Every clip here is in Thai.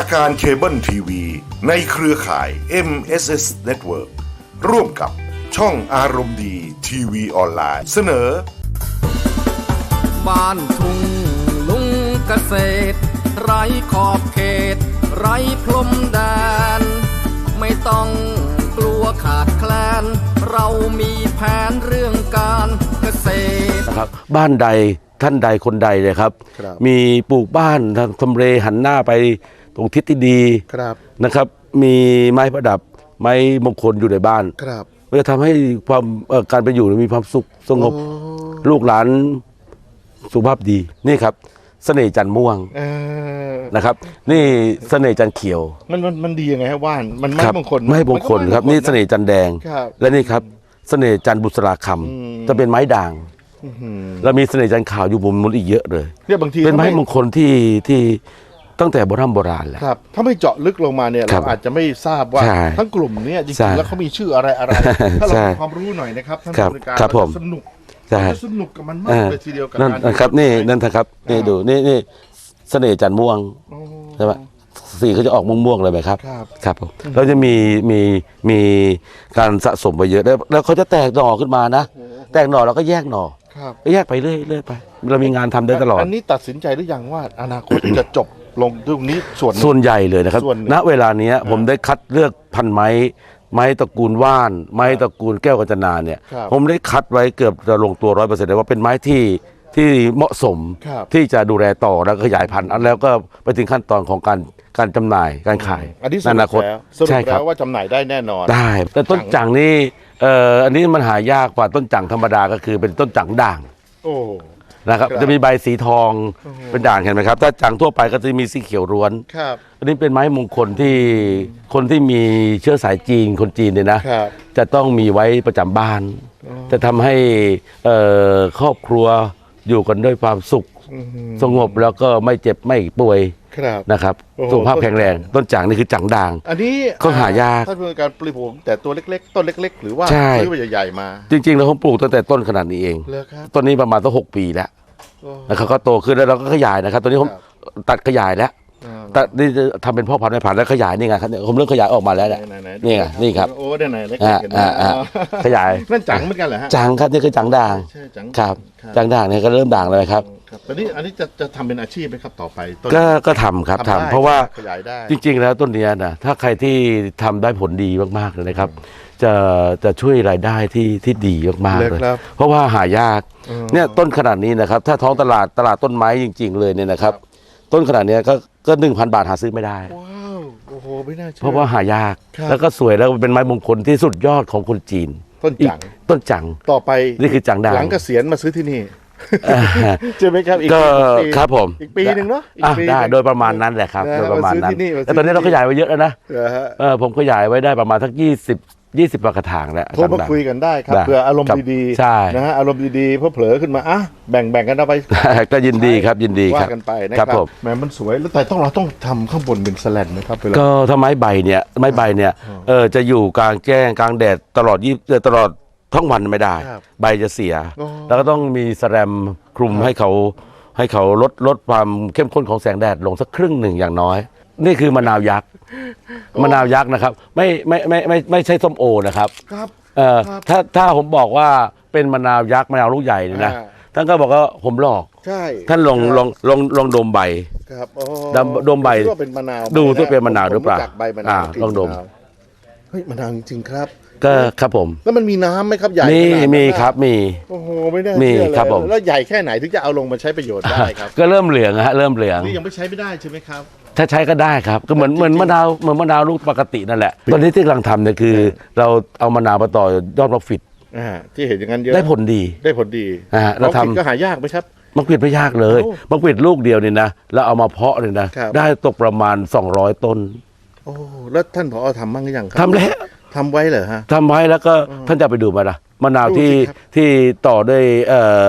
าการเคเบิลทีวี ในเครือข่าย MSS Network ร่วมกับช่องอารมณ์ดีทีวีออนไลน์ เสนอ บ้านทุ่งลุงเกษตร ไร้ขอบเขต ไร้พรมแดน ไม่ต้องกลัวขาดแคลน เรามีแผนเรื่องการเกษตร นะครับบ้านใดท่านใดคนใดเลยครับ ครับ มีปลูกบ้านทำทำเลหันหน้าไปต รงทิศที่ดีครับนะครับ มีไม้ประดับ ไม้มงคลอยู่ในบ้านครับมันจะทำให้ความเอ่อการไปอยู่มีความสุขสงบโอ้ลูกหลานสุขภาพดีนี่ครับเสน่ห์จันทร์ม่วงเออนะครับ นี่เสน่ห์จันทร์เขียว มันมันมันดียังไงฮะว่านมันไม่ครับมงคลไม่มงคลนก็ครับ นี่เสน่ห์จันทร์แดงครับและนี่ครับเสน่ห์จันทร์บุษราคอืมำจะเป็นไม้ด่างอื้อหือแล้วมีเสน่ห์จันทร์ขาวอยู่มุมนู้นอีกเยอะเลยเนี่ยบางทีเป็นไม้ถ้ามงคลที่ที่ ตั้งแต่โบราณโบราณแหละ ครับถ้าไม่เจาะลึกลงมาเนี่ยครัเราบอาจจะไม่ทราบว่าใช่ทั้งกลุ่มเนี่ยจใช่ริงๆแล้วเขามีชื่ออะไรอะไร ถ้าเราใช่มีความรู้หน่อยนะครับท่านครับผู้บริการครับเาจะผมสนุกใช่เราจะสนุกกับมันมาเอกอเลยทีเดียวกับนั่นการนะครับนี่นั่นนะครับนี่ดูนี่นี่เสน่ห์จันทร์ม่วงโอ้ ใช่ไหมสีเขาจะออกม่วงๆเลยไหมครับ ครับ ครับผมเราจะมีมีมีการสะสมไปเยอะแล้วแล้วเขาจะแตกหน่อขึ้นมานะ แตกหน่อเราก็แยกหน่อครับก็แยกไปเรื่อยเรื่อยไป เรามีงานทำได้ตลอด อันนี้ตัดสินใจหรือยังว่าอนาคตจะจบ ลงตรงนี้ส่วนหนึ่ง ส่วนใหญ่เลยนะครับ ส่วนหนึ่งณเวลาเนี้ยผมได้คัดเลือกพันไม้ ไม้ตระกูลว่าน ไม้ตระกูลแก้วกัญจนาเนี่ย ครับผมได้คัดไว้เกือบจะลงตัวร้อยเปอร์เซ็นต์เลยว่าเป็นไม้ที่ที่เหมาะสมครับ ที่จะดูแลต่อแล้วก็ขยายพันธุ์แล้วก็ไปถึงขั้นตอนของการการจำหน่ายการขายอันนี้สในอรุนาปคตแล้วสรุใช่ปครัแล้บวว่าจำหน่ายได้แน่นอน ได้ แต่ต้นจังนี่เอ่ออันนี้มันหายากกว่าต้นจังธรรมดาก็คือเป็นต้นจังด่าง โอ้ นะครับครับจะมีใบสีทองเป็นด่างเห็นไหมครับ ถ้าจังทั่วไปก็จะมีสีเขียวร้วนครับอันนี้เป็นไม้มงคลที่คนที่มีเชื้อสายจีนคนจีนเนี่ยนะครับจะต้องมีไว้ประจำบ้าน จะทำให้เอ่อครอบครัวอยู่กันด้วยความสุขอื้อหือสงบแล้วก็ไม่เจ็บไม่ป่วย ครับนะครับโอ้โหสุขภาพแข็งแรงต้นจังนี่คือจังด่าง อันนี้ก็หายากท่านผู้การปลีผมแต่ตัวเล็ก ๆ ต้นเล็ก ๆ หรือว่าใช่ซื้อมาใหญ่ๆมา จริงๆแล้วผมปลูกตั้งแต่ต้นขนาดนี้เองเลยครับต้นนี้ประมาณตั้งหกปีแล้วโอ้แล้วเขาก็โตขึ้นแล้วเราก็ขยายนะครับตอนนี้ผมครับตัดขยายแล้วอ่าตัดนี่จะทำเป็นพ่อพันธุ์แม่พันธุ์แล้วขยายนี่ไงครับเนี่ยผมเริ่มขยายออกมาแล้วเนี่ยไหนๆๆนี่ไงนี่ครับโอ้ได้ไหนเล็กอ่าๆกันอ่านะอ่าขยายนั่นจังเหมือนกันเหรอฮะจังครับนี่คือจังด่างใช่จังครับครับจังด่างเนี่ยก็เริ่มด่างเลยครับ ครับตอนนี้อันนี้จะจะทำเป็นอาชีพไหมครับต่อไปต้น ก็ก็ทำครับทำได้ทำเพราะว่าขยายได้ จริง ๆ แล้วต้นเนี้ยนะถ้าใครที่ทำได้ผลดีมากๆเลยนะครับ จะจะช่วยรายได้ที่ที่ดีมากๆเลย เลยครับเพราะว่าหายากอืม เนี่ยต้นขนาดนี้นะครับ ถ้าท้องตลาดตลาดต้นไม้จริง ๆ เลยเนี่ยนะครับ ต้นขนาดเนี้ยก็ก็หนึ่งพันบาทหาซื้อไม่ได้ ว้าวโอ้โหไม่น่าเชื่อ เพราะว่าหายากครับ แล้วก็สวยแล้วเป็นไม้มงคลที่สุดยอดของคนจีนต้นอีกจังต้นจังต่อไปนี่คือจังด่างหลังเกษียณมาซื้อที่นี่อ่า ใช่ไหมครับอีกก็ปีครับผมอีกปีหนึ่งเนาะอีกอะปีได้หนึ่งโดยประมาณนั้นแหละครับนะโดยประมาณนั้นมาซื้อที่นี่มาซื้อแต่ตอนนี้เราที่ขยายไว้เยอะแล้วนะเหรอฮะเออผมขยายไว้ได้ประมาณสักยี่สิบยี่สิบกระถางแล้วโทรมาคุยกันได้ครับได้เผื่ออารมณ์ครับดีใช่นะฮะอารมณ์ดีๆเพอเผลอขึ้นมาอะแบ่งแบ่งกันเอาไปก็ยินดีครับยินดีคว่ารับกันไปนะคครัรับบผมแหมมันสวยแล้วแต่ต้องเราต้องทำข้างบนเป็นแสลนไหมครับเวลาก็ถ้าไม้ใบเนี่ยไม้ใบเนี่ยเออจะอยู่กลางแจ้งกลางแดดตลอดยี่เอ่อตลอด ทั้งวันไม่ได้ ครับใบจะเสีย อ๋อ แล้วก็ต้องมีแสแรมคลุมให้เขาให้เขาลดลดความเข้มข้นของแสงแดดลงสักครึ่งหนึ่งอย่างน้อย นี่คือมะนาวยักษ์มะนาวยักษ์นะครับ ไม่ไม่ไม่ไม่ไม่ใช่ส้มโอนะครับ ครับ เอ่อครับถ้าถ้าผมบอกว่าเป็นมะนาวยักษ์มะนาวลูกใหญ่เนี่ยนะอ่า ท่านก็บอกว่าผมหลอก ใช่ท่านลองลองลองลองดมใบ ครับอ๋อดำดมใบ คิว่าเป็นมะนาวดูที่เป็นมะนาวหรือเปล่าผมจักใบมะนาอ่าวกลิ่นลองดมะนาว เฮ้ยมะนาวจริงๆครับ ก็ครับผมแล้วมันมีน้ำไหมครับใหญ่มีขนาดนั้นมีน่ะครับมี โอ้โหไม่น่ามีเชื่อเลยครับผม แล้วใหญ่แค่ไหนถึงจะเอาลงมาใช้ประโยชน์ได้ครับก็เริ่มเหลืองฮะเริ่มเหลือง นี่ยังไม่ใช้ไม่ได้ใช่ไหมครับ ถ้าใช้ก็ได้ครับ ก็เหมือนจริงๆเหมือนมะนาวเหมือนมะนาวลูกปกตินั่นแหละ ตอนนี้ที่กำลังทำเนี่ยคือ เราเอามะนาวมาต่อยอดมะฟิดอ่าที่เห็นอย่างนั้นเยอะได้ผลดี ได้ผลดีอ่าเราทำของผิดก็หายากไหมครับ มะกวิดไม่ยากเลยโอ้มะกวิดลูกเดียวเนี่ยนะ แล้วเอามาเพาะเนี่ยนะครับ ได้ตกประมาณ 200 ต้นโอ้แล้วท่านผอทำบ้างหรือยังครัทำแล้วทำไว้เหรอฮะ ทำไว้แล้วก็ท่านจะไปดูมาละมะนาวดูที่สิครับ ที่ต่อด้วยเอ่อ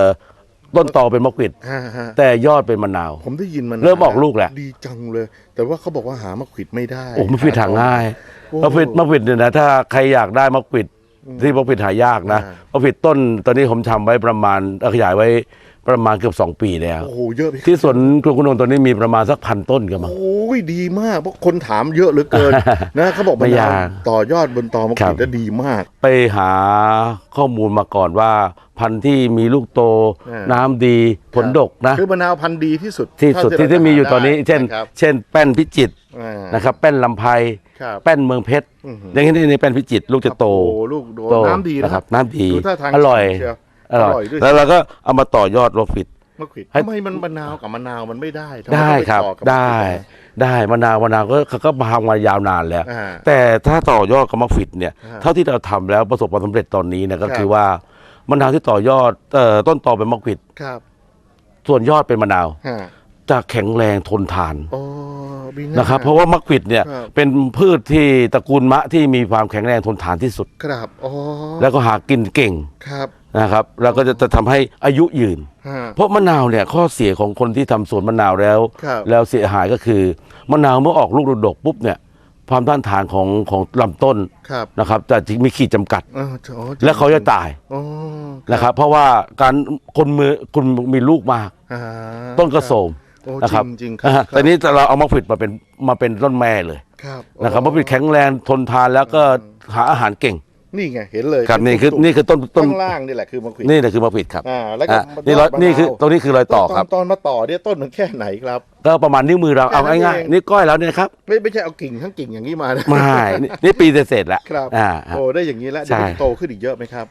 ต้นตอเป็นมะกวิดฮ่าฮ่าแต่ยอดเป็นมะนาว ผมได้ยินมันเริ่มออกลูกแล้ว ดีจังเลย แต่ว่าเขาบอกว่าหามะขวิดไม่ได้ โอ้มะกวิดหาง่ายโอ้มะกวิดมะกวิดเนี่ยนะถ้าใครอยากได้มะกวิดที่มะกวิดหายากนะอ่ามะกวิดต้นตอนนี้ผมทำไว้ประมาณเอ่อขยายไว้ ประมาณเกือบ2ปีแล้ว โอ้โหเยอะพี่ที่สวนกรุงคุณนนท์ตัวนี้มีประมาณสักพันต้นกันมั้ง โอ้ยดีมากเพราะคนถามเยอะเหลือเกิน นะเขาบอกไม่มะนายาวกต่อยอดบนตอมะครักรูบดได้ดีมาก ไปหาข้อมูลมาก่อนว่า พันธุ์ที่มีลูกโตอ่า น้ำดีผลดกนะ คือมะนาวพันธุ์ดีที่สุดที่สุดเท่าที่ที่มีอยู่ตอนนี้ราจะเช่นหาได้นะครับเช่นแป้นพิจิตรอ่า นะครับ แป้นลำไพครับแป้นเมืองเพชร อื้อหืออย่างนี้นี่แป้นพิจิตรลูกจะโตโอ้โหลูกโดโตน้ำดีนะนะคครัรับบน้ำดี ดูท่าทางอร่อย เชียว อร่อยอร่อยด้วย แล้วเราก็เอามาต่อยอดโรฟิต มะขวิดให้ ทำไมมันมะนาวกับมะนาวมันไม่ได้ทำมได้ต้องปครับ ต่อกับได้มะขวิดได้มะนาวมะนาวก็เขาก็พังมายาวนานแล้ว อ่า แต่ถ้าต่อยอดกับมะฟิดเนี่ย อ่าเท่าที่เราทำแล้วประสบความสำเร็จตอนนี้เนยก็ครับ คือว่ามะนาวที่ต่อยอดเอ่อต้นตอเป็นมะฟิดครับส่วนยอดเป็นมะนาว ฮะจะแข็งแรงทนทานโอ้มีหานะครับ เพราะว่ามะฟิดเนี่ยครับ เป็นพืชที่ตระกูลมะที่มีความแข็งแรงทนทานที่สุด ครับอ๋อแล้วก็หากินเก่ง ครับ นะครับแล้วก็จะจะทำให้อายุยืน ฮะ เพราะมะนาวเนี่ยข้อเสียของคนที่ทำสวนมะนาวแล้ว ครับ แล้วเสียหายก็คือมะนาวเมื่อออกลูกดกปุ๊บเนี่ยความต้านทานของของลำต้นครับนะครับจะมีขีดจำกัดอ๋ออ๋อและเขาจะตายอ๋อนะครับ เพราะว่าการคนมือคุณมีลูกมาก อ่าต้นกระโสมโอ้นะครับจริงๆคอ่ารับแต่นี้เราเอามะผิดมาเป็นมาเป็นต้นแม่เลยครับนะครับมะผิดแข็งแรงทนทานแล้วก็หาอาหารเก่ง นี่ไงเห็นเลยครับนี่คือตุ่มๆนี่คือต้นต้นข้างล่างนี่แหละคือมะขวิดนี่แหละคือมะผิดครับอ่าแล้วก็อะมะนี่ร้อยมะนาวนี่คือตรงนี้คือรอยต่อครับตนตอนมาต่อเนี่ยต้นมันแค่ไหนครับ ก็ประมาณนิ้วมือเราเอาแค่นั้นง่ายเองๆนี่ก้อยแล้วเนี่ยครับไม่ไม่ใช่เอากิ่งทั้งกิ่งอย่างนี้มานะไม่นี่นี่ปีเศษๆแล้วครับอ่าโอ้ได้อย่างนี้แล้วใช่เดี๋ยวมันโตขึ้นอีกเยอะไหมครับ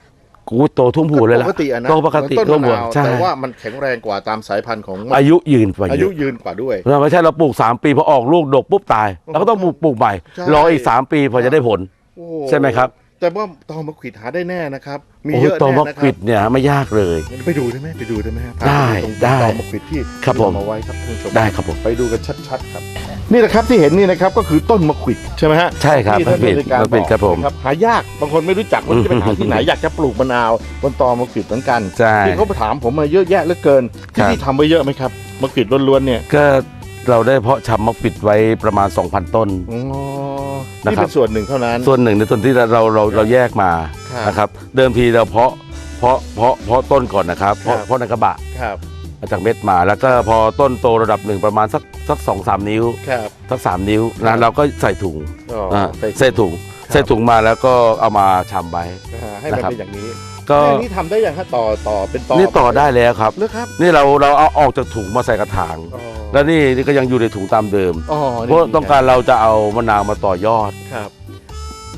กูโตทุ่มหัวเลยปล่ะกติอะนะโตปกติเหมือนทุ่ต้นมหัวมะนาวใช่แต่ว่ามันแข็งแรงกว่าตามสายพันธุ์ของมะอายุยืนกว่าอาเยยุอะยืนกว่าด้วยเราไม่ใช่เราปลูก 3 ปีพอออกลูกดกปุ๊บตายเราก็ต้องปลูกปลูกใหม่ใช่รออีก 3 ปีพอจะได้ผลโอ้ใช่ไหมครับ แต่ว่าตอมะขวิดหาได้แน่นะครับ มีโอ้เยอะตอแน่มะนะคกวิรัดเนี่ยไม่ยากเลย ไปดูได้ไหมไปดูได้ไหมครับได้ตรงได้ตอมะขวิดที่ครับผมที่เอามาไว้ครับท่านผู้ชมได้ครับผม ไปดูกันชัดๆครับ นี่แหละครับที่เห็นนี่นะครับก็คือต้นมะขวิดใช่ไหมฮะ ใช่ครับที่ท่านมะขวิดผู้จัดการมะขวิดครับผมอกนะหายากบางคนไม่รู้จักว่าจะไปหาที่ไหน อยากจะปลูกมะนาวบนตอมะขวิดเหมือนกันใช่ที่เขาไปถามผมมาเยอะแยะเหลือเกินที่ครับพี่ทำไว้เยอะไหมครับมะขวิดล้วนๆเนี่ยก็ เราได้เพาะชำมะกวิดไว้ประมาณ 2,000 ต้น อ๋อนะนี่ครับเป็นส่วนหนึ่งเท่านั้น ส่วนหนึ่งในส่วนที่เราเราเราเราแยกมาครับนะครับเดิมทีเราเพาะเพาะเพาะเพาะต้นก่อนนะครับเพาะครับ เพาะในกระบะครับมาจากเม็ดมา แล้วก็พอต้นโตระดับหนึ่งประมาณสักสักสองสามนิ้วครับ สักสามนิ้วครันะบ เราก็ใส่ถุงอ๋ออ่าใส่ใส่ถุงครับใส่ถุงมาแล้วก็เอามาชำไว้ อ่าให้มันนะครับ เป็นอย่างนี้ก็ แค่นี้ทำได้ยังฮะต่อต่อเป็นต่อนี่ต่อได้แล้วครับ เลือกครับนี่เราเราเอาออกจากถุงมาใส่กระถาง อ๋อ แล้วนี่นี่ก็ยังอยู่ในถุงตามเดิม อ๋อเพราะต้องการเราจะเอามะนาวมาต่อยอด ครับ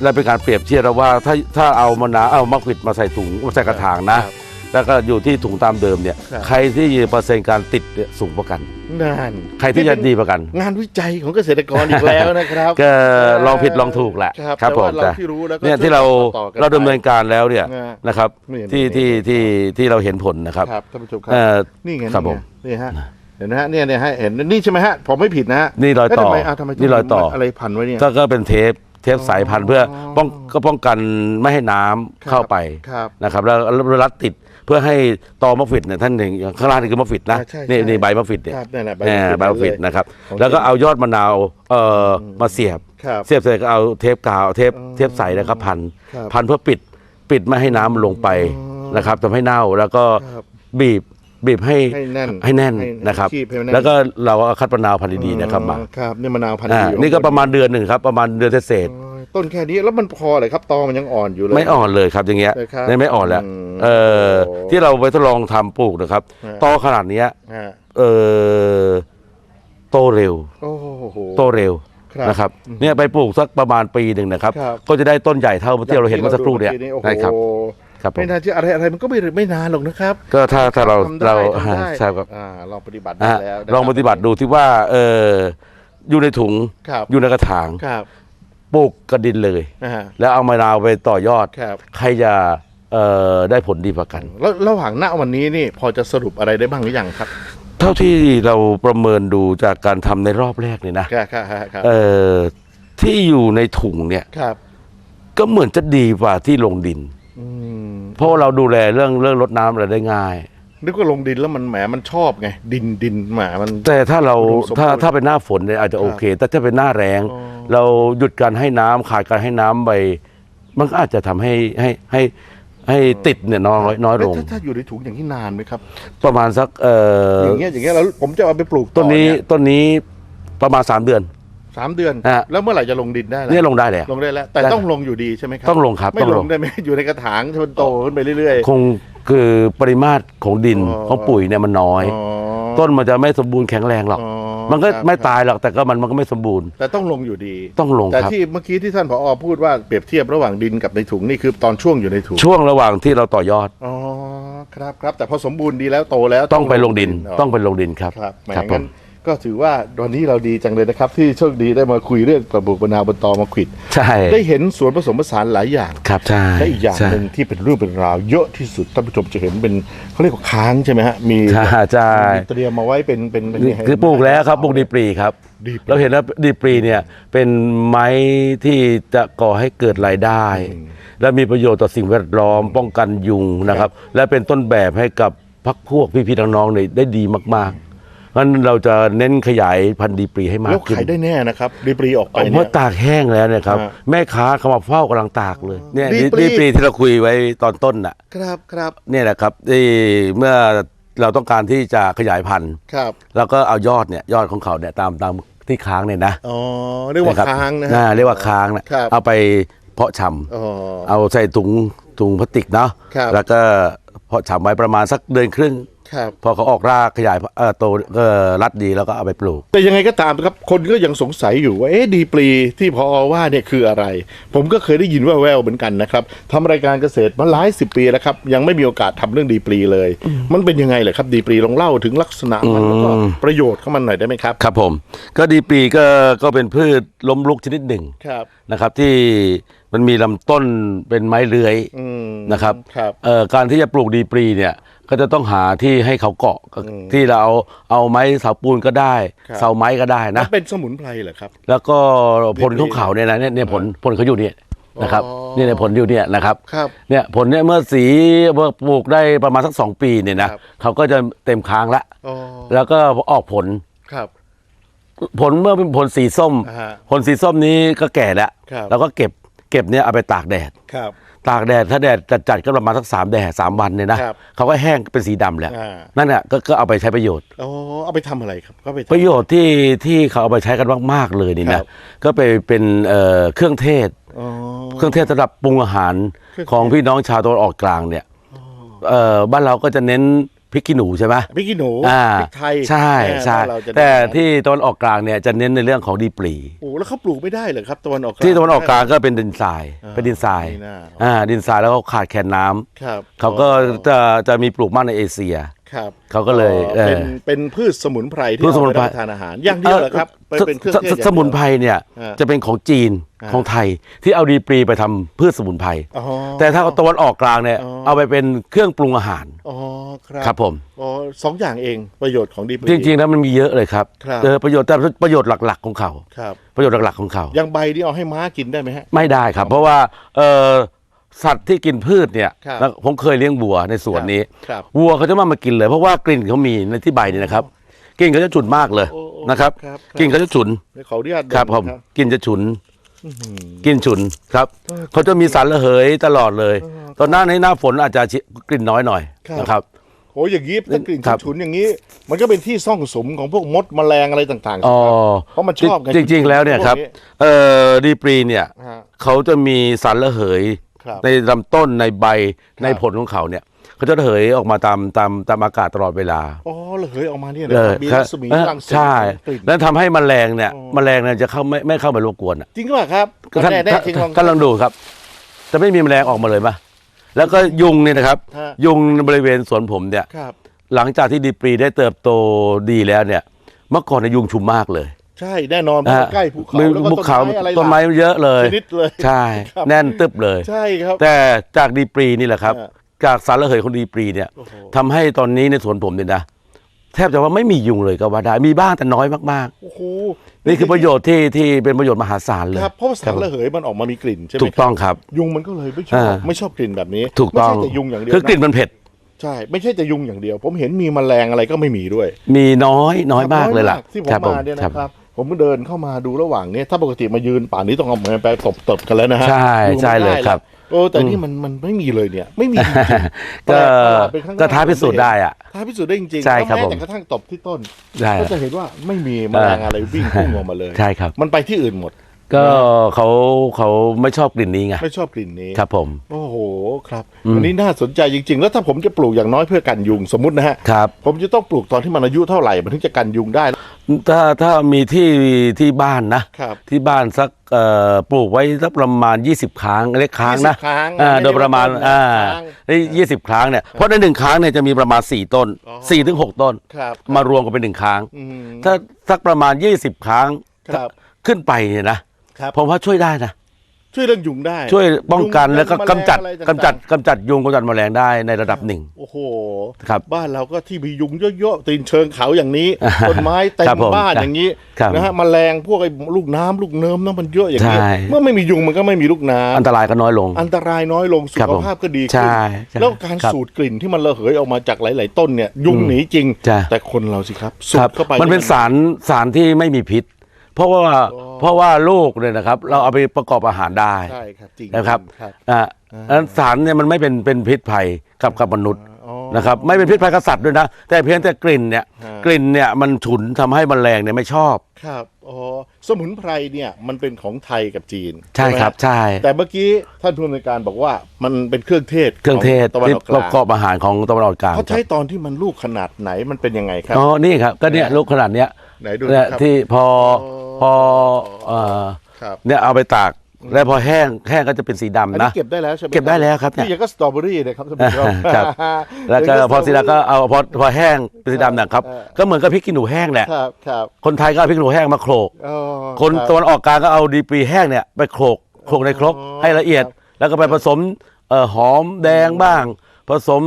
และเป็นการเปรียบเทียบแล้วว่าถ้าถ้าเอามะนาวเอามะขวิดมาใส่ถุงมาใส่กระถางนะ ครับแล้วก็อยู่ที่ถุงตามเดิมเนี่ย ครับ ใครที่มีเปอร์เซ็นต์การติดเนี่ยสูงกว่ากัน นั่นใครที่จะดีกว่ากัน งานวิจัยของเกษตรกรอีกแล้วนะครับก็ลองผิดลองถูกแหละครับครับแต่ผมว่าเราแต่ที่รู้แล้วก็เนี่ยที่เราต่อๆกันเราดำเนินการแล้วเนี่ยนะนะครับนี่ที่นี่ที่ที่ที่เราเห็นผลนะครับครับท่านผู้ชมครัเอ่อนี่ไงครับนี่ผไงมนี่ฮะเห็นนะฮะเนี่ยเนี่ยฮะเห็นนี่ใช่ไหมฮะผมไม่ผิดนะฮะนี่รอยต่อแล้วทำไมอะทำไมนี่รอยต่ออะไรพันไว้เนี่ย ก็ก็เป็นเทปเทปสายพันธุ์เพื่อป้องก็ป้องกันไม่ให้น้ำเข้าไปครับนะครับ แล้วแล้วรัดติดเพื่อให้ตอมะฟิดเนี่ยท่านหนึ่งข้างล่างนี่คือมะฟิดนะอ่าใช่นี่ใช่นี่ใบมะฟิดเนี่ยครับนั่นแหละใบเออใบมะมะฟิฟิดดเลยนะครับ ของแล้วก็เอายอดมะนาวเอ่ออมาเสียบ ครับเสียบเสร็จก็เอาเทปกาวเทปอ๋อเทปใสนะครับพันครับพันเพื่อปิดปิดไม่ให้น้ำลงไปอ๋อนะครับทำให้เน่าแล้วก็ครับบีบ บีบให้ให้แน่นให้แน่นให้นะครับ คีบให้แน่น แล้วก็เราเอาคัดมะนาวพันธุ์ดีๆเนะครับมาอ๋อครับนี่มะนาวพันธุ์อ่าดีนี่ก็ประมาณเดือนหนึ่งครับประมาณเดือนเศษโอ้ยต้นแค่นี้แล้วมันพอเลยครับตอมันยังอ่อนอยู่เลยไม่อ่อนเลยครับอย่างเงี้ยเลยครับนี่ไม่อ่อนแล้วอืมเออโอ้ที่เราไปทดลองทำปลูกนะครับฮะ ตอขนาดเนี้ยฮะเออโตเร็ว โอ้โห โตเร็วครับนะครับอืมเนี่ยไปปลูกสักประมาณปีหนึ่งนะครับ ครับ ก็จะได้ต้นใหญ่เท่าที่เราเห็นเมื่อสักครู่เนี่ยโอ้โหใช่ครับ ครับผมไม่น่าเชื่ออะไรอะไรมันก็ไม่ไม่นานหรอกนะครับ ก็ถ้าถ้าเราทำได้เราทำได้ใช่ครับอ่าลองปฏิบัติได้อะแล้วนะครับลองปฏิบัติดูที่ว่าเอออยู่ในถุงครับอยู่ในกระถางครับปลูกกระดินเลย นะฮะ แล้วเอามะนาวไปต่อยอด ครับ ใครจะเอ่อได้ผลดีกว่ากัน แล้วระหว่างหน้าวันนี้นี่พอจะสรุปอะไรได้บ้างหรือยังครับเท่าที่เราประเมินดูจากการทำในรอบแรกเนี่ยนะ ครับครับครับครับเอ่อที่อยู่ในถุงเนี่ยครับ ก็เหมือนจะดีกว่าที่ลงดิน อืมเพราะว่าเราดูแลเรื่องเรื่องรดน้ำอะไรได้ง่าย นึกว่าลงดินแล้วมันแหมมันชอบไง ดินดินแหมมัน แต่ถ้าเราอุดมสมบูรณ์ถ้าถ้าเป็นหน้าฝนเนี่ยอาจจะโอเค แต่ถ้าเป็นหน้าแรงอ๋อ เราหยุดการให้น้ำขาดการให้น้ำไปมันก็อาจจะทำให้ให้ให้ให้ติดเนี่ยน้อยน้อยลงถ้าถ้าอยู่ในถุงอย่างนี้นานไหมครับ ประมาณสักเอ่ออย่างเงี้ยอย่างเงี้ยแล้วผมจะเอาไปปลูกต้นนี้เยต้นนี้ประมาณ3เดือน สามเดือน ฮะ แล้วเมื่อไหร่จะลงดินได้ล่ะเนี่ยลงได้เลยลงได้แล้ว แต่ได้ ต้องลงอยู่ดีใช่ไหมครัต้องลงครับไม่ต้องลลงงได้ไหม อยู่ในกระถางที่มันโตขึ้นไปเรื่อย คงคือปริมาตรของดินอ๋อ ของปุ๋ยเนี่ยมันน้อย ๆอ๋อต้นมันจะไม่สมบูรณ์แข็งแรงหรอก อ๋อมันก็ครับไม่ตายหรอกแต่ก็มันมันก็ไม่สมบูรณ์แต่ต้องลงอยู่ดี ต้องลงแต่ครับ ที่เมื่อกี้ที่ท่านผอพูดว่าเปรียบเทียบระหว่างดินกับในถุงนี่คือตอนช่วงอยู่ในถุงช่วงระหว่างที่เราต่อยอดอ๋อครับครับแต่พอสมบูรณ์ดีแล้วโตแล้วต้องไปลงดินอ๋อต้องไปลงดินครับครับแหมครับผงั้ม น ก็ถือว่าวันนี้เราดีจังเลยนะครับ ที่โชคดีได้มาคุยเรื่องกระบุกมะนาวบนตอมาขวิด ใช่ได้เห็นสวนผสมผสานหลายอย่างครับใช่และอีกอย่างใช่หนึ่งที่เป็นเรื่องเป็นราว เยอะที่สุดท่านผู้ชมจะเห็นเป็นเขาเรียกว่าค้างใช่ไหมฮะมีใช่ใช่มีเตรียมมาไว้เป็นเป็นเป็นนี่คือปลูกแล้วครับปลูกดีปรีครับ ดีปรี เราเห็นว่าดีปรีเนี่ยเป็นไม้ที่จะก่อให้เกิดรายได้ และมีประโยชน์ต่อสิ่งแวดล้อมป้องกันยุงนะครับ และเป็นต้นแบบให้กับพักพวกพี่ๆน้องๆเนี่ยได้ดีมากๆ งั้นเราจะเน้นขยายพันธุ์ดีปรีให้มาแล้กวขึ้น ขายได้แน่นะครับดีปรีออกไปเพเนี่ราะยตากแห้งแล้วเนี่ยครับ ฮะ แม่ค้าเขามาเฝ้ากำลังตากเลยเนี่ยดีปรี ดีปรีที่เราคุยไว้ตอนต้นน่ะครับครับเนี่ยแหละครับที่เมื่อเราต้องการที่จะขยายพันธุ์ครับแล้วก็เอายอดเนี่ยยอดของเขาเนี่ยตามตามที่ค้างเนี่ยนะอ๋อเรียกว่ารับค้างนะฮะ อ่เรียกว่าค้างนะครับ เอาไปเพาะชำอ๋อ เอาใส่ถุงถุงพลาสติกเนาะครับ แล้วก็เพาะชำไว้ประมาณสักเดือนครึ่ง ครับพอเขาออกรากขยายเอ่อโตก็รัดดีแล้วก็เอาไปปลูก แต่ยังไงก็ตามครับ คนก็ยังสงสัยอยู่ว่าเอ๊ะดีปรีที่พอว่าเนี่ยคืออะไร ผมก็เคยได้ยินแว่วๆเหมือนกันนะครับทำรายการเกษตรมาหลายสิบปีแล้วครับ ยังไม่มีโอกาสทำเรื่องดีปรีเลย มันเป็นยังไงเหรอครับ ดีปรีลองเล่าถึงลักษณะมันแล้วก็ประโยชน์ของมันหน่อยได้ไหมครับครับผม ก็ดีปรีก็ก็เป็นพืชล้มลุกชนิดหนึ่งครับ นะครับ ที่มันมีลำต้นเป็นไม้เลื้อยอืมนะครับครับ เอ่อการที่จะปลูกดีปรีเนี่ย ก็จะต้องหาที่ให้เขาเกาะก็ที่เราเอาเอาไม้เสาปูนก็ได้ ครับ เสาไม้ก็ได้มันะนเป็นสมุนไพรเหรอครับ แล้วก็ผลของเขาเนี่ยนะเนี่ยเนี่ยผลผลเขาอยู่เนี่ยนะครับอ๋อนี่ในยผลอยู่เนี่ยนะครับ ครับ เนี่ยผลเนี่ยเมื่อสีเมื่อปลูกได้ประมาณสักสองปีเนี่ยนะครับ เขาก็จะเต็มค้างละ อ๋อแล้วก็ออกผลครับ ผลเมื่อเป็นผลสีส้ม อ่าฮะผลสีส้มนี้ก็แก่แล้วครับแล้วก็เก็บ เก็บเนี่ยเอาไปตากแดด ครับ ตากแดดถ้าแดดจัดๆก็ประมาณสักสามแดดสามวันเนี่ยนะครับเขาก็แห้งเป็นสีดำแล้วอ่า นั่นน่ะก็ก็เอาไปใช้ประโยชน์อ๋อเอาไปทำอะไรครับก็ไปทำ ประโยชน์ที่ที่เขาเอาไปใช้กันมากๆเลยนี่ครันะบ ก็ไปเป็นเอ่อเครื่องเทศ อ๋อ เครื่องเทศสำหรับปรุงอาหารเครื่องเทศ ของพี่น้องชาวตะวันออกกลางเนี่ยเอ่อบ้านเราก็จะเน้น พริกขี้หนูใช่ไหมพริกขี้หนูอ่าพริกไทยใช่ใช่บ้านเราจะแต่ได้ที่ตะวันออกกลางเนี่ยจะเน้นในเรื่องของดีปรีโอ้แล้วเขาปลูกไม่ได้เหรอครับตะวันออกกลางที่ตะวันออกกลางก็เป็นดินทรายอ่าเป็นดินทรายไม่น่าอ่าดินทรายแล้วก็ขาดแคลนน้ำครับเขาก็จะจะมีปลูกมากในเอเชีย ครับเขาก็เลยอ๋อเป็นเออเป็นพืชสมุนไพรที่พืชสมุนไพร เอาไปรับประทานอาหารอย่างเดียวเหรอครับไปเป็นเครื่องเทศอย่างเดียว สมุนไพรเนี่ยอ่าจะเป็นของจีนอ่า ของไทยที่เอาดีปรีไปทำพืชสมุนไพรอ๋อ แต่ถ้าตะวันออกกลางเนี่ยอ๋อ เอาไปเป็นเครื่องปรุงอาหาร อ๋อครับครับผม อ๋อสองอย่างเองประโยชน์ของดีปรี จริงๆแล้วมันมีเยอะเลยครับครับ เออประโยชน์แต่ประโยชน์หลักๆของเขา ครับประโยชน์หลักๆของเขา อย่างใบนี่เอาให้ม้ากินได้ไหมฮะ ไม่ได้ครับ เพราะว่าเออ สัตว์ที่กินพืชเนี่ยครับ แล้วผมเคยเลี้ยงวัวในสวนนี้ ครับ วัวเขาจะมามากินเลยเพราะว่ากลิ่นเขามีในที่ใบเนี่ยนะครับกลิ่นเขาจะฉุนมากเลยโอ้โอ้นะครับครับครับ กลิ่นเขาจะฉุนเดี๋ยวขออนุญาตดมครับผมครับกลิ่นจะฉุนกลิ่นฉุนครับเขาจะมีสารระเหยตลอดเลยตอนหน้าในหน้าฝนอาจจะกลิ่นน้อยหน่อยครับ นะครับ โอ้อย่างนี้ถ้ากลิ่นครับ ฉุนๆอย่างนี้ มันก็เป็นที่ซ่องสมของพวกมดแมลงอะไรต่างๆอ๋อเพราะมันชอบไงจริงๆ แล้วเนี่ยครับพวกนี้เอ่อดีปรีเนี่ย ฮะ เขาจะมีสารระเหยครับ ในลำต้นในใบครับในผลของเขาเนี่ยเขาจะระเหยออกมาตามตามตามอากาศตลอดเวลาอ๋อระเหยออกมาเนี่ยนะเลยมีครัรับศมีเออรังสีใช่กลิ่นแล้วทำให้แมลงเนี่ยอ๋อแมลงเนี่ยจะเข้าไม่ไม่เข้ามารบกวนอะจริงหรือเปล่าครับท่านแน่แน่ท่านจริงลองท่านลองดูครับ จะไม่มีแมลงออกมาเลยปะแล้วก็ยุงเนี่ยนะครับฮะยุงบริเวณสวนผมเนี่ยครับหลังจากที่ดีปรีได้เติบโตดีแล้วเนี่ย เมื่อก่อนเนยยุงชุมมากเลย ใช่แน่นอนเพราะว่าใกล้ภูเขามีแล้วก็ภูเขาต้นไม้อะไรต้นไม้เยอะเลยชนิดเลย ใช่ครับ แน่นตึบเลย ใช่ครับ แต่จากดีปรีนี่แหละครับฮะจากสารระเหยของดีปรีเนี่ยโอ้โห ทำให้ตอนนี้ในสวนผมเนี่ยนะแทบจะว่าไม่มียุงเลยก็ว่าได้มีบ้างแต่น้อยมากโอ้โหๆ นี่คือประโยชน์ที่ที่เป็นประโยชน์มหาศาลเลยครับเพราะว่าสารระเหยมันออกมามีกลิ่นใช่ไหมถูกต้องครับ ยุงมันก็เลยไม่ชอบอ่า ไม่ชอบกลิ่นแบบนี้ถูกต้องไม่ใช่แต่ยุงอย่างเดียวคือกลิ่นนะมันเผ็ด ใช่ไม่ใช่แต่ยุงอย่างเดียว ผมเห็นมีแมลงอะไรก็ไม่มีด้วยมีน้อยน้อยมากเลยล่ะที่ผมครับมาเนี่ยนะครับ ผมเดินเข้ามาดูระหว่างเนี้ถ้าปกติมายืนป่านนี้ต้องเอาแมลงไปตบๆกันแล้วนะฮะใช่ยุงมันใช่เลยได้ครับแโอ้แต่นี่มันมันไม่มีเลยเนี่ย ไม่มีจริงๆก็แปลประหลาดเป็นครั้งแรก็ท้าพิสูจน์ได้อะท้าพิสูจน์ได้จริงๆใช่ครับแล้วผมแม้แต่กระทั่งตบที่ต้นใช่ก็จะเห็นว่าไม่มีแมลงอะไรวิ่งพุ่งออกมาเลยใช่ครับ มันไปที่อื่นหมด ก็เขาเขาไม่ชอบกลิ่นนี้ไงไม่ชอบกลิ่นนี้ครับผม โอ้โหครับอืมอันนี้น่าสนใจจริง ๆ แล้วถ้าผมจะปลูกอย่างน้อยเพื่อกันยุงสมมตินะฮะครับผมจะต้องปลูกตอนที่มันอายุเท่าไหร่มันถึงจะกันยุงได้ ถ้าถ้ามีที่ที่บ้านนะครับที่บ้านสักเอ่อปลูกไว้สักประมาณ 20 ครั้งเล็กครั้งนะ20ครั้งอ่าไม่ได้โดยประมาณว่าต้นอ่าครั้งยี่สิบครั้งเนี่ยเพราะในหนึ่งครั้งเนี่ยจะมีประมาณ 4 ต้นอ๋อ4ถึง6ต้นครับมารวมกันเป็นหนึ่งครั้งอืมถ้าสักประมาณ 20 ครั้งครับขึ้นไปเนี่ยนะ ครับ ผมว่าช่วยได้นะ ช่วยเรื่องยุงได้ช่วยป้องกันยุงแล้วก็แมลงกำจัดอะไรต่างๆกำจัดกำจัดยุงกำจัดแมลงได้ในระดับหนึ่งโอ้โหครับ บ้านเราก็ที่มียุงเยอะๆตีนเชิงเขาอย่างนี้ต้นไม้เต็ครัมบผมบ้านครับอย่างนี้ครับนะฮะแมลงพวกไอ้ลูกน้ำลูกเนิมน้ำมันเยอะอย่างนี้ใช่ เมื่อไม่มียุงมันก็ไม่มีลูกน้ำ อันตรายก็น้อยลง อันตรายน้อยลงสุครับขผมภาพก็ดีใช่ขึ้นใช่แล้วการครับสูดกลิ่นที่มันระเหยออกมาจากหลาย ๆ ต้นเนี่ยยุงหนีจริง ใช่ แต่คนเราสิครับสูครัดบเข้าไปมันเป็นสารสารที่ไม่มีพิษ เพราะว่าเพราะว่าลูกเนี่ยนะครับ เราเอาไปประกอบอาหารได้ ใช่ครับจริงนะครับ ครับอ่าอันสารเนี่ยมันไม่เป็นเป็นพิษภัยกับกับมนุษย์อ๋อ นะครับ ไม่เป็นพิษภัยกับสัตว์ด้วยนะ แต่เพียงแต่กลิ่นเนี่ยฮะ กลิ่นเนี่ยมันฉุนทำให้แมลงเนี่ยไม่ชอบ ครับอ๋อสมุนไพรเนี่ยมันเป็นของไทยกับจีนใช่ไหมครับฮะใช่แต่เมื่อกี้ท่านผู้อำนวยการบอกว่ามันเป็นเครื่องเทศเครื่องเทศตะวันที่ออกกประลางกอบอาหารของตะวันออกกลางเขาใช้ตอนที่มันลูกขนาดไหนมันเป็นยังไงครับ อ๋อนี่ครับก็เนี่ยลูกขนาดเนี้ยไหนดูเนี่ยนะครับ ที่พออ๋อ พอเอ่อครับเนี่ยเอาไปตากแล้วพอแห้งแห้งก็จะเป็นสีดำอันนี้นะ เก็บได้แล้วใช่ไหมเก็บได้แล้วครับเนี่ย นี่ยังก็สตรอเบอรี่นะครับท่านผู้ชม ครับ แล้วก็พอสีดำก็เอาพอพอแห้งเป็นสีดำนะครับ เออ ก็เหมือนกับพริกขี้หนูแห้งแหละครับครับคนไทยก็เอาพริกขี้หนูแห้งมาโขลก อ๋อคนรับ ตะวันออกกลางก็เอาดีปรีแห้งเนี่ยไปโขลกโขลกในครกอ๋อให้ละเอียด ครับ แล้วก็ไปผสมเอ่อหอมแดงบ้าง ผสม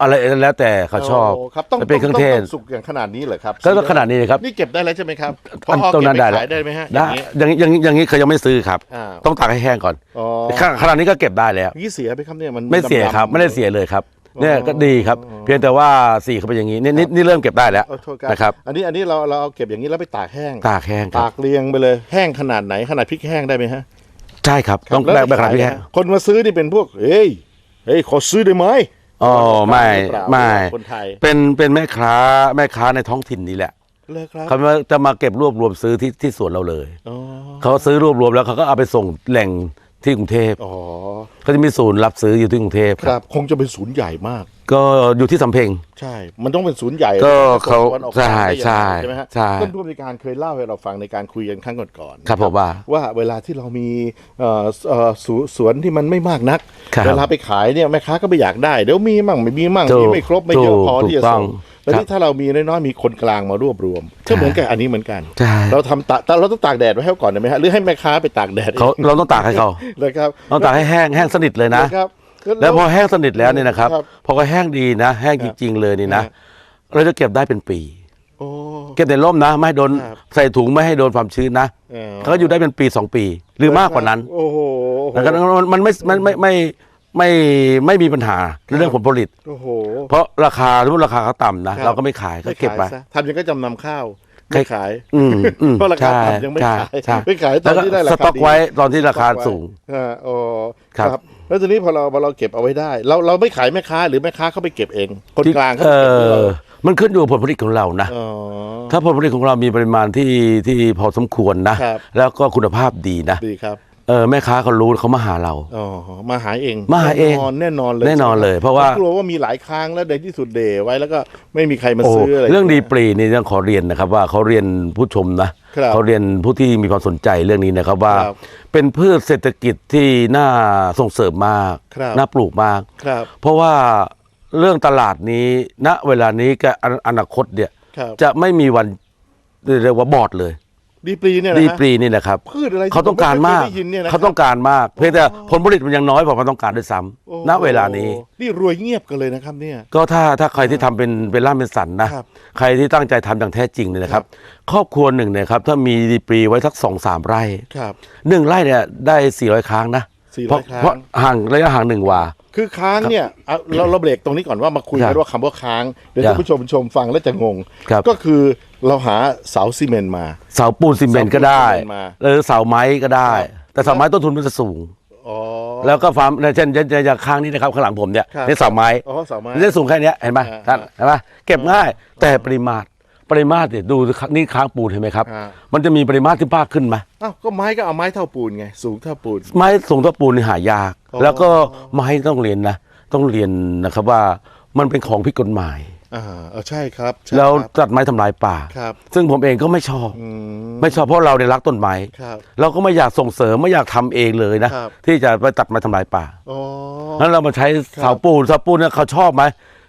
อะไรแล้วแต่เขาชอบโครับต้องมันเป็นเครื่องเทศต้องสุกอย่างขนาดนี้เหรอครับก็ต้องขนาดนี้เลยครับ นี่เก็บได้แล้วใช่ไหมครับอันพอตรงนั้นเก็บได้ไปขายได้ไหมฮะอได้ย่างนี้ อย่างนี้อย่างนี้อย่างนี้เขายังไม่ซื้อครับ อ่า ต้องตากให้แห้งก่อนอ๋อขนาดขนาดนี้ก็เก็บได้แล้วอย่างนี้เสียไหมครับเนี่ยมันไม่เสียครับ ดำๆ ไม่ได้เสียเลยครับ เนี่ยอ๋อก็ดีครับ เพียงแต่ว่าสีเขาเป็นอย่างนี้นี่นี่นี่เริ่มเก็บได้แล้วเอาโทษนะครับ อันนี้อันนี้เราเราเอาเก็บอย่างนี้แล้วไปตากแห้ง ตากแห้งครัตาบ กเรียงไปเลยแห้งขนาดไหนขนาดพริกแห้งได้ไหมฮะใช่ครับ ต้องล้วแบกแบบขนาดขยพี่แห้งคนมาซื้อนี่เป็นพวกเฮ้ยเฮ้ยขอซื้อได้ไหม อ๋อไม่หรือเปล่าไม่คนไทยเป็นเป็นแม่ค้าแม่ค้าในท้องถิ่นนี่แหละเลยครับเขามาจะมาเก็บรวบรวมซื้อที่ที่สวนเราเลยอ๋อเขาซื้อรวบรวมแล้วเขาก็เอาไปส่งแหล่ง ที่กรุงเทพอ๋อเขาจะมีศูนย์รับซื้ออยู่ที่กรุงเทพครับ คงจะเป็นศูนย์ใหญ่มาก ก็อยู่ที่สำเพ็ง ใช่ มันต้องเป็นศูนย์ใหญ่ก็จะส่งเขาตะวันออกกลางได้ยังไงใช่ใช่ไหมฮะใช่ท่านผู้อำนวยการเคยเล่าให้เราฟังในการคุยกันครั้งก่อนๆครับผมว่าว่าเวลาที่เรามีเอ่อเอ่อสสวนที่มันไม่มากนักครับเวลาไปขายเนี่ยแม่ค้าก็ไม่อยากได้เดี๋ยวมีมั่งไม่มีมั่งถูกมีไม่ครบไม่เยอะถูกพอที่จะถูกต้อส่งง แล้วนี่ถ้าเรามีน้อยๆมีคนกลางมารวบรวมก็เหมือนกับอันนี้เหมือนกันใช่เราทำตาแต่เราต้องตากแดดไว้ให้เขาก่อนได้ไหมฮะหรือให้แม่ค้าไปตากแดดเขาเราต้องตากให้เขาเลยครับต้องตากให้แห้งแห้งสนิทเลยนะครับแล้วพอแห้งสนิทแล้วเนี่ยนะครับครับพอเขาแห้งดีนะ แห้งจริง ๆ เลยนี่นะครับเราจะเก็บได้เป็นปีโอ้เก็บในร่มนะ ไม่ให้โดนครับใส่ถุงไม่ให้โดนความชื้นนะเออเขาก็อยู่ได้เป็นปีสองปี หรือมากกว่านั้นโอ้โหแล้วก็มันมันไม่มันไม่ไม่ ไม่ไม่มีปัญหาในเรื่องผลผลิต โอ้โหเพราะราคาสมมติราคาเขาต่ำนะครับเราก็ไม่ขายก็ไม่เก็บขายไปซะทำยังก็จำนำข้าวไม่ขาย อืมอืมเพราะราคาใช่ต่ำยังไม่ใช่ขายใช่ ไม่ขายตอนที่ได้ราคาสต็อกดีไว้ตอนที่ราคาสูง อ่าโอ้ครับ ครับ แล้วทีนี้พอเราพอเราเก็บเอาไว้ได้ เราเราไม่ขายแม่ค้าหรือแม่ค้าเขาไปเก็บเอง คนกลางเขาเอไปเก็บให้เราอมันขึ้นอยู่กับผลผลิตของเรานะ อ๋อ ถ้าผลผลิตของเรามีปริมาณที่ที่พอสมควรนะ ครับ แล้วก็คุณภาพดีนะ ดีครับ เออแม่ค้าเขารู้เขามาหาเรา อ๋อมาหาเองมาหาเองแน่นอนแน่นอนเลยแน่นอนเลยใช่ไหมเพราะว่าผมกลัวว่ามีหลายครั้งแล้วในที่สุดเดไว้แล้วก็ไม่มีใครมาโอ้ซื้ออะไร เรื่องดีปรีนี่ต้องขอเรียนนะครับว่าเขาเรียนผู้ชมนะครับเขาเรียนผู้ที่มีความสนใจเรื่องนี้นะครับว่า ครับเป็นพืชเศรษฐกิจที่น่าส่งเสริมมาก ครับ น่าปลูกมาก ครับเพราะว่าเรื่องตลาดนี้ณเวลานี้กับอนาคตเนี่ย ครับ จะไม่มีวันเรียกว่าบอดเลย ดีปรีเนี่ยนะดีฮะปรีนี่นะครับพืชอะไรที่เขาต้องการมากผไเคยได้ยินเนี่ยนะเขาต้องการมาก เพียงแต่ผลผลิตมันยังน้อยกว่าความต้องการด้วยซ้โอ้ำณเวลานี้ นี่รวยเงียบกันเลยนะครับเนี่ย ก็ถ้าถ้าใครที่ทำเป็นเป็นร่ำเป็นสันนะครับใครที่ตั้งใจทำอย่างแท้จริงเนี่ยนะครับ ครอบครัวหนึ่งเนี่ยครับถ้ามีดีปรีไว้สักสองสามไร่ครับหนึ่งไร่เนี่ยได้สี่ร้อยครั้งนะ400เพราะครั้ง เพราะห่างระยะห่างหนึ่งวา คือค้างเนี่ยเอาเราเราเบรกตรงนี้ก่อนว่ามาคุยคกัรันบว่าคำว่าค้าง เดี๋ยวครับท่านผู้ชมชมฟังแล้วจะงง ครับก็คือ เราหาเสาซีเมนต์มา เสาปูนซีเมนต์ก็ได้เสาปูนซีเมนต์มาหรือเสาไม้ก็ได้ครับแต่เสาไม้ต้นทุนมันจะสูง อ๋อ แล้วก็ฟาร์มเนี่ยเช่นเช่นอย่างข้างนี้นะครับข้างหลังผมเนี่ยครับนี่เสาไม้อ๋อเสาไม้นี่สูงแค่เนี้ยเห็นไหมอ่าท่านเห็นไหมเก็บง่ายแต่ปริมาตรปริมาตรเนี่ยดูนี่ค้างปูนเห็นไหมครับ อ่า มันจะมีปริมาตรที่มากขึ้นไหมอ้าวก็ไม้ก็เอาไม้เท่าปูนไง สูงเท่าปูน ไม้สูงเท่าปูนนี่หายาก อ๋อ แล้วก็ไม้ต้องเรียนนะ ต้องเรียนนะครับว่ามันเป็นของผิดกฎหมาย อ่าเออใช่ครับใช่แล้วครับตัดไม้ทำลายป่า ครับซึ่งผมเองก็ไม่ชอบ อืมไม่ชอบเพราะเราเนี่ยรักต้นไม้ ครับ เราก็ไม่อยากส่งเสริมไม่อยากทำเองเลยนะ ครับ ที่จะไปตัดไม้ทำลายป่าอ๋อ นั้นเรามาใช้เสาปูนเสาปูนเนี่ยเขาชอบไหม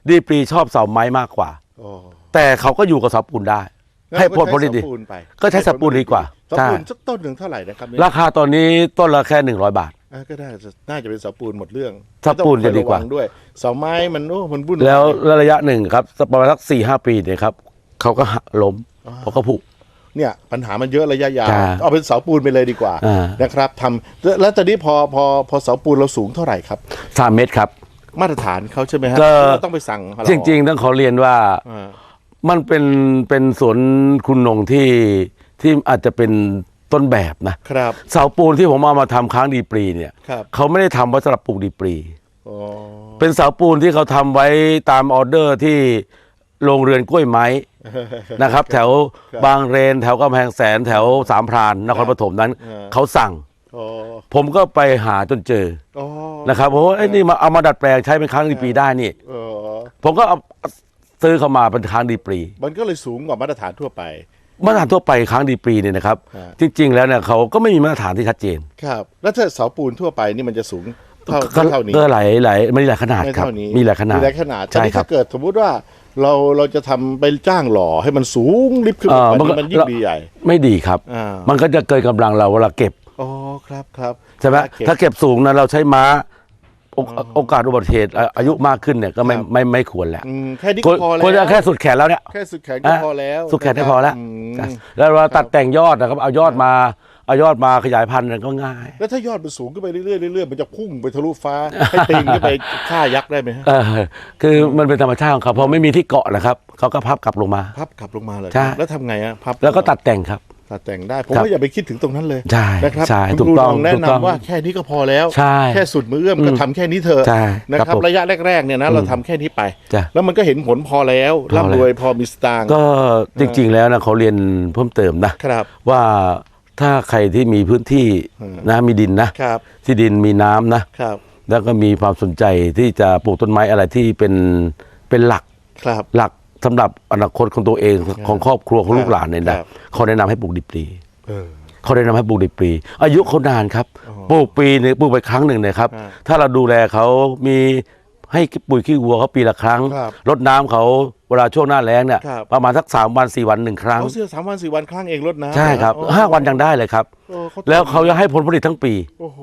ดีปรีชอบเสาไม้มากกว่า อ๋อแต่เขาก็อยู่กับเสาปูนได้ งั้นให้เราผลผลิตใช้ดีเสาปูนไปก็ใช้เสาปูนดีกว่าเสาใช่ปูนสักต้นหนึ่งเท่าไหร่นะครับเนี่ยราคาตอนนี้ต้นละแค่หนึ่งร้อยบาท อะก็ได้น่าจะเป็นเสาปูนหมดเรื่องเสาปูนจะดีกว่า ไม่ต้องคอยระงด้วยเสาไม้มันโอ้มันวุ่น แล้วายระยะหนึ่งครับสักประมาณสักสี่ห้าปีเนี่ยครับเขาก็หักล้มเพราะเขาผุ เนี่ยปัญหามันเยอะระยะยาวใช่เอาเป็นเสาปูนไปเลยดีกว่าอ่านะครับทำแล้วแล้วตอนนี้พอพอพอเสาปูนเราสูงเท่าไหร่ครับ สามเมตรครับ มาตรฐานเขาใช่ไหมฮะก็ เราต้องไปสั่งเขาเหอจริง ๆ ต้องขอเรียนว่าอ่ามันเป็นเป็นสวนคุณนงที่ที่อาจจะเป็น ต้นแบบนะครับเสาปูนที่ผมเอามาทำค้างดีปรีเนี่ยครับเขาไม่ได้ทำไว้สำหรับปลูกดีปรีอ๋อเป็นเสาปูนที่เขาทำไว้ตามออเดอร์ที่โรงเรือนกล้วยไม้นะครับ แถวครับบางเรน แถวกำแพงแสนแถวสามพรานนครปฐมนั้นอ่าเขาสั่งอ๋อผมก็ไปหาจนเจออ๋อนะครับเพราะว่าไอ้ยนี่มาเอามาดัดแปลงใช้เป็นค้างดีปรีได้นี่อ๋อผมก็เอาซื้อเข้ามาเป็นค้างดีปรี มันก็เลยสูงกว่ามาตรฐานทั่วไป มาตรฐานทั่วไปค้างดีปรีเนี่ยนะครับ อ่า จริง ๆ แล้วเนี่ยเขาก็ไม่มีมาตรฐานที่ชัดเจนครับ แล้วถ้าเสาปูนทั่วไปนี่มันจะสูงเท่าก็เท่านี้ก็หลายหลายไม่หลายขนาดไม่ครับ เท่านี้มีหลายขนาดมีหลายขนาดใช่ทีนี้ครัถ้าบเกิดสมมุติว่าเราเราจะทำไปจ้างหล่อให้มันสูงลิฟต์ขึ้นเอ่อไปมันก็ มันยิ่งดีใหญ่ ไม่ดีครับ อ่ามันก็จะเกินกำลังเราเวลาเก็บ อ๋อครับครับ ใช่ไหมเก็บถ้าเก็บสูงนะเราใช้ม้า โอกโอกาสอุบัติเหตุอะอายุมากขึ้นเนี่ยก็ไม่ครับไม่ไม่ควรแล้วอืมแค่นี้ควก็รพอแล้ว ควรจะแค่สุดแขนแล้วเนี่ย แค่สุดแขนก็พอแล้วสุดแขนได้พอแล้วอืมจ้ะแล้วเราตัดแต่งยอดนะครับ เอายอดมาเอายอดมาขยายพันธุ์ก็ง่าย แล้วถ้ายอดมันสูงขึ้นไปเรื่อยๆเรื่อยๆมันจะพุ่งไปทะลุฟ้า ให้ปีนขึ้นไปฆ่ายักษ์ได้ไหมฮะเออคือมันเป็นธรรมชาติของเขาพอไม่มีที่เกาะนะครับเขาก็พับกลับลงมา พับกลับลงมาเลยใช่ แล้วทำไงอะพับแล้วก็ตัดแต่งครับ ตัดแต่งได้ ผมครับว่าอย่าไปคิดถึงตรงนั้นเลยใช่นะครับใช่คุณถูกครูต้องลแนะถูกต้องนำว่าแค่นี้ก็พอแล้วใช่แค่สุดมือเอื้อมก็ทำแค่นี้เถอะใช่นะคครัรับบผมระยะแรกๆเนี่ยนะเราทำแค่นี้ไปจ้ะแล้วมันก็เห็นผลพอแล้วพอแล้วร่ำรวยพอมีสตางค์ก็จริง ๆ แล้วนะเขาเรียนเพิ่มเติมนะครับว่าถ้าใครที่มีพื้นที่อืมนะมีดินนะครับที่ดินมีน้ำนะครับแล้วก็มีความสนใจที่จะปลูกต้นไม้อะไรที่เป็นเป็นหลักครับหลัก สำหรับอนาคตของตัวเองของครอบครัวของลูกหลานเนี่ยคนะรับ เขาแนะนำให้ปลูกดิบปลีเออ เขาแนะนำให้ปลูกดิบปลีอายุเขานานครับอ๋อปลูกปีหนึงปลูกไปครั้งหนึ่งเนยครับ อ่าถ้าเราดูแลเขามีให้ปุ๋ยขี้วัวเขาปีละครั้ง ครับ รดน้ำเขา เวลาช่วงหน้าแล้งเนี่ยครับ ประมาณสักสามวันสี่วันหนึ่งครั้ง เขาเสียสามวันสี่วันครั้งเองรถน้ำใช่ครับอ๋อห้าวันยังได้เลยครับ โอ้เขาแล้วเขาจะให้ผลผลิตทั้งปี โอ้โห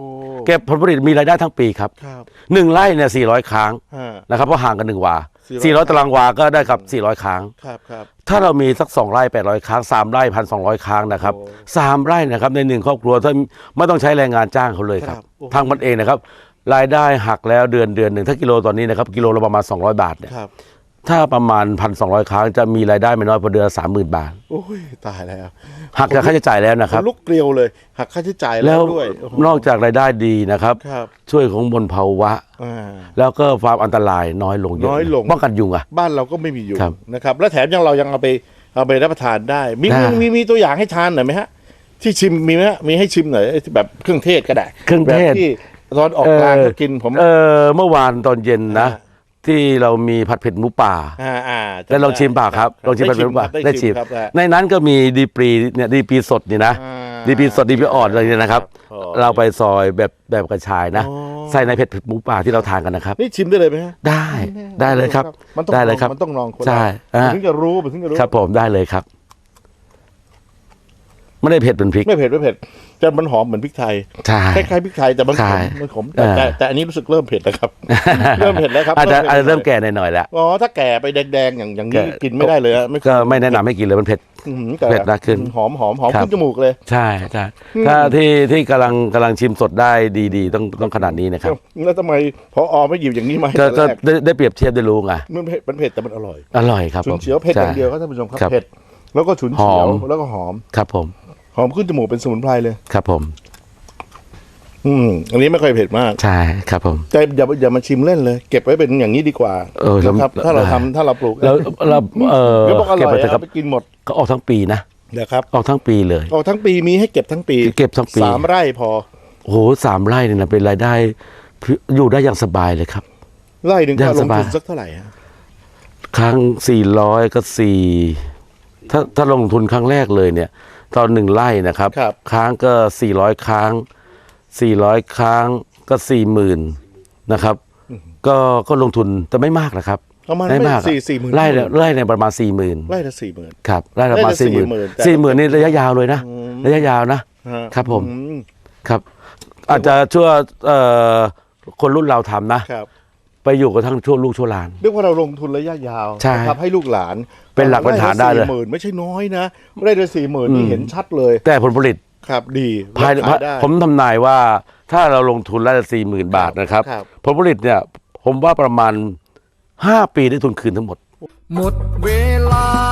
เก็บผลผลิตมีรายได้ทั้งปีครับครับหนึ่งไร่เนี่ยสี่ร้อยครั้งฮะ นะครับเพราะห่างกันหนึ่งวา400 สี่ร้อยตารางวาก็ได้ครับสี่ร้อยครั้ง ครับครับ ถ้าเรามีสักสองไร่แปดร้อยครั้งสามไร่พันสองร้อยครั้งนะครับโอ้สามไร่นะครับในหนึ่งครอบครัวถ้าไม่ต้องใช้แรงงานจ้างเขาเลยครับครับโอ้โหทางมันเองนะครับ รายได้หักแล้วเดือนเดือนหนึ่งถ้ากิโลตอนนี้นะครับกิโลละประมาณ200 บาทเนี่ยครับ ถ้าประมาณพันสองครั้งจะมีรายได้ไม่น้อยกว่าเดือนสามหมื่นบาท โอ้ยตายแล้วหักจากค่าใช้จ่ายแล้วนะครับ ลุกเกลียวเลย หักค่าใช้จ่ายแล้แล้ววด้วยโโห นอกจากรายได้ดีนะครับ ครับ ช่วยของบนภาวะ อ่า แล้วก็ความอันตรายน้อยลงเยอะน้อยลง ป้องกันยุงอะ บ้านเราก็ไม่มีอยู่ครับนะครับ แล้วแถมยังเรายังเอาไปเอาไปรับประทานได้ มีได้ มีมีมีตัวอย่างให้ทานหน่อยไหมฮะ ที่ชิมมีไหมฮะมีให้ชิมหน่อยไอ้ที่แบบเครื่องเทศก็ได้เครื่องเทศ แบบที่ตอนออกกลางก็กินผม เออเมื่อวานตอนเย็นนะ อ่า ที่เรามีผัดเผ็ดหมูป่า อ่าอ่าได้ลองชิมเปล่าครับลองชิมผัดเผ็ดหมูป่าได้ชิมครับได้ในนั้นก็มีดีปรีเนี่ยดีปรีสดนี่นะ อ่า ดีปรีสดดีปรีอ่อนอะไรเนี่ยนะครับ อ๋อเราไปซอยแบบแบบกระชายนะ อ๋อ ใส่ในเผ็ดหมูป่าที่เราทานกันนะครับ นี่ชิมได้เลยไหมฮะได้ได้เลยครับ มันต้องได้เลยครับ มันต้องลองคนใช่ละอ่ามันถึงจะรู้มันถึงจะรู้ครับผมได้เลยครับ ไม่ได้เผ็ดเป็นพริก ไม่เผ็ดไม่เผ็ด แต่มันหอมเหมือนพริกไทยใช่ คล้ายๆพริกไทยแต่มันขใช่มมันขมแต่อ่าแต่แต่อันนี้รู้สึกเริ่มเผ็ดแล้วครับ เริ่มเผ็ดแล้วครับอาจจะเริ่มเผ็ดอาจจะเริ่มแก่หน่อยๆแล้ว อ๋อถ้าแก่ไปแดงๆอย่างอย่างนี้แก่ กินไม่ได้เลยฮะไม่ก็ไม่แนะนำให้กินเลยมันเผ็ด อื้อหือแต่เผ็ดมากขึ้นหอมหอมหอมครับ ขึ้นจมูกเลย ใช่ใช่ถ้าที่ที่กำลังกำลังชิมสดได้ดีๆ ต้องต้องขนาดนี้นะครับ แล้วทำไมพออไม่หยิบอย่างนี้มาให้ก็แต่ก็แรกได้ได้เปรียบเทียบได้รู้ไงมันเผ็ดมันเผ็ดแต่มันอร่อย อร่อยครับฉุผนมเฉียวเผ็ดอย่างเดียวใช่ครับท่านผู้ชมครับครับเผ็ดแล้วก็ฉุนเฉียวหอม แล้วก็หอม ครับผม หอมขึ้นจมูกเป็นสมุนไพรเลย ครับผมออืมอันนี้ไม่ค่อยเผ็ดมาก ใช่ครับผม แต่อย่าอย่ามาชิมเล่นเลย เก็บไว้เป็นอย่างนี้ดีกว่าเออแล้วนะครับ ถ้าเราทำได้ถ้าเราปลูกแล้วเราเออเดี๋ยวบอกอเก็บร่อไปยเถอะคเอารับไปกินหมดก็ออกทั้งปีนะนะครับออกทั้งปีเลย ออกทั้งปีมีให้เก็บทั้งปีเก็บทั้งปี สามไร่พอ โอ้โหสามไร่เนี่ยนะเป็นรายได้อยู่ได้อย่างสบายเลยครับ ไร่หนึ่งก็ย่างลสงบายทุนสักเท่าไหร่ฮะครั้งสี่ร้อยก็สี่ถ้าถ้าลงทุนครั้งแรกเลยเนี่ย ตอนหนึ่งไร่นะครับ ครับ ค้างก็สี่ร้อยค้างสี่ร้อยค้างก็สี่หมื่นนะครับ ก็ก็ลงทุนแต่ไม่มากนะครับประมาณไม่มากอะสี่สี่หมื่น ไร่ละไร่ในประมาณสี่หมื่นไร่ละสี่หมื่น ครับไร่ละประมาณไร่สี่ละหมื่น40,000แต่ สี่หมื่นนี่ระยะยาวเลยนะระยะยาวนะ ครับผม ครับ อาจจะช่วยเอ่อคนรุ่นเราทำนะ ครับ ไปอยู่กับทั้งช่วงลูกช่วงหลาน เรียกว่าเราลงทุนระยะยาวใช่นะครับให้ลูกหลานเป็นหลักเป็นฐานได้เลยหมื่นไม่ใช่น้อยนะไร่ละสี่หมื่นนี่อืมเห็นชัดเลยแต่ผลผลิตครับ ดีภายขายได้ ผมทำนายว่าถ้าเราลงทุนไร่ละสี่หมื่นบาทนะครับ ครับ ผลผลิตเนี่ยผมว่าประมาณห้าปีได้ทุนคืนทั้งหมด หมดเวลา